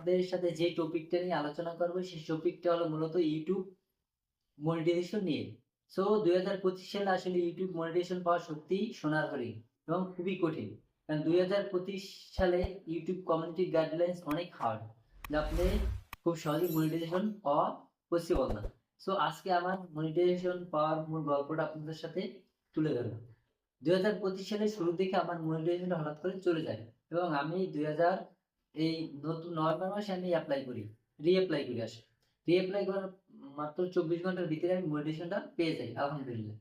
আপনাদের সাথে যে টপিকটা নিয়ে আলোচনা করব, সেই টপিকটা হলো মূলত ইউটিউব মনিটাইজেশন নিয়ে। সো দুই হাজার পঁচিশ সালে আসলে ইউটিউব মনিটাইজেশন পাওয়া সত্যি সোনার হরিণ এবং খুবই কঠিন। কারণ দুই হাজার পঁচিশ সালে ইউটিউব কমিউনিটি গাইডলাইন্স অনেক হার্ড যা আপনি খুব সহজে মনিটাইজেশন পাওয়া পসিবল না। সো আজকে আমার মনিটাইজেশন পাওয়ার মূল গল্পটা আপনাদের সাথে তুলে ধরবো। দুই হাজার পঁচিশ সালের শুরুর দিকে আমার মনিটাইজেশন হঠাৎ করে চলে যায় এবং আমি দুই হাজার এই নতুন নভেম্বর মাসে আমি অ্যাপ্লাই করি রিঅ্যাপ্লাই করি আসে রিঅ্যাপ্লাই করার মাত্র চব্বিশ ঘণ্টার ভিতরে আমি মনিটেশনটা পেয়ে যাই, আলহামদুলিল্লাহ।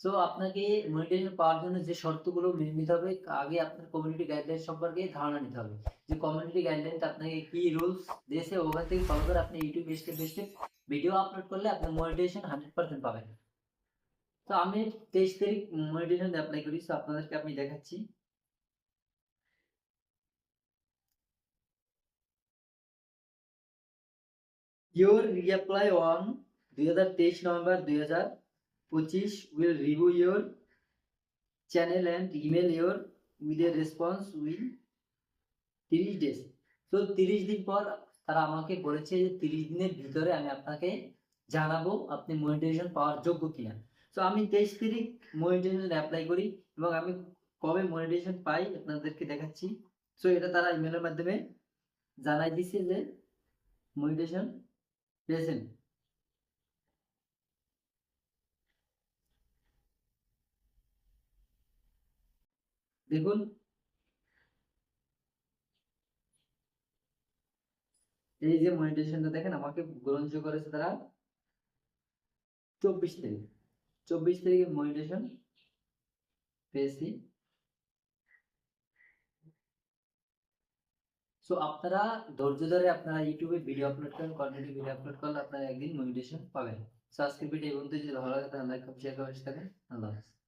সো আপনাকে মনিটেশন পাওয়ার জন্য যে শর্তগুলো মেনে নিতে হবে, আগে আপনার কমিউনিটি গাইডলাইন সম্পর্কে ধারণা নিতে হবে। যে কমিউনিটি গাইডলাইনটা আপনাকে কি রুলস দিয়েছে, ওখান থেকে ফলো করে আপনি YouTube step by video upload করলে আপনার মনিটেশন হান্ড্রেড পার্সেন্ট পাবেন। তো আমি তেইশ তারিখ মনিটেশন অ্যাপ্লাই করি। সো আপনাদেরকে আমি দেখাচ্ছি। Your reapply on 2023 November 2025 will review your channel and email your with a response within 30 days. তো 30 দিন পর তারা আমাকে বলেছে যে 30 দিনের ভিতরে আমি আপনাকে জানাব আপনি মনিটাইজেশন পাওয়ার যোগ্য কিনা। তো আমি 23 তারিখ মনিটাইজেশন অ্যাপ্লাই করি এবং আমি কবে মনিটাইজেশন পাই আপনাদেরকে দেখাচ্ছি। সো এটা তারা ইমেলের মাধ্যমে জানাই দিছে যে মনিটাইজেশন পেয়েছেন দেখুন। এই যে মনিটাইজেশনটা দেখেন, আমাকে গ্রহণযোগ্য করেছে তারা চব্বিশ তারিখ। চব্বিশ তারিখে মনিটাইজেশন পেয়েছি। সো আপনারা ধৈর্য ধরে আপনারা ইউটিউবে ভিডিও আপলোড করেন কন্টেন্ট ভিডিও আপলোড করলে আপনারা একদিন মনিটেশন পাবেন। সো আজকের ভিডিও এই যদি ভালো লাগে তাহলে লাইক শেয়ার করে থাকেন আল্লাহ হাফেজ।